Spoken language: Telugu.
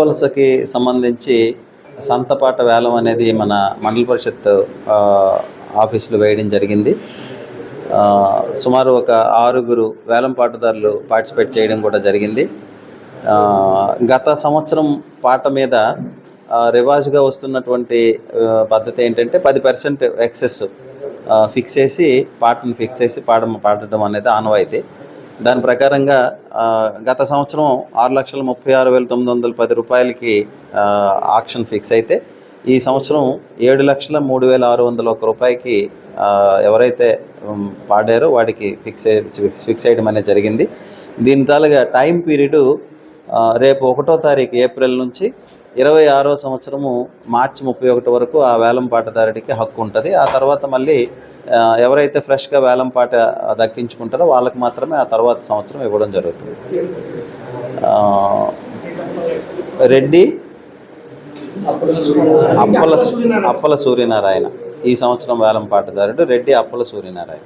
వలసకి సంబంధించి సంతపాట వేలం అనేది మన మండల పరిషత్ ఆఫీసులు ఆఫీసులో వేయడం జరిగింది. సుమారు ఒక ఆరుగురు వేలం పాటదారులు పార్టిసిపేట్ చేయడం కూడా జరిగింది. గత సంవత్సరం పాట మీద రివాజ్గా వస్తున్నటువంటి పద్ధతి ఏంటంటే పది పర్సెంట్ ఎక్సెస్ ఫిక్స్ చేసి పాటను ఫిక్స్ చేసి పాడ పాడటం అనేది ఆనవాయితీ. దాని ప్రకారంగా గత సంవత్సరం ఆరు లక్షల ముప్పై ఆరు వేల తొమ్మిది వందల పది రూపాయలకి ఆక్షన్ ఫిక్స్ అయితే ఈ సంవత్సరం ఏడు లక్షల మూడు వేల ఆరు వందల ఒక రూపాయికి ఎవరైతే పాడారో వాడికి ఫిక్స్ ఫిక్స్ చేయడం అనేది జరిగింది. దీని తాలుగా టైం పీరియడ్ రేపు ఒకటో తారీఖు ఏప్రిల్ నుంచి ఇరవై ఆరో సంవత్సరము మార్చి ముప్పై ఒకటి వరకు ఆ వేలం పాటదారుడికి హక్కు ఉంటుంది. ఆ తర్వాత మళ్ళీ ఎవరైతే ఫ్రెష్గా వేలం పాట దక్కించుకుంటారో వాళ్ళకి మాత్రమే ఆ తర్వాత సంవత్సరం ఇవ్వడం జరుగుతుంది. రెడ్డి అప్పల అప్పల సూర్యనారాయణ. ఈ సంవత్సరం వేలం పాటదారుడు రెడ్డి అప్పల సూర్యనారాయణ.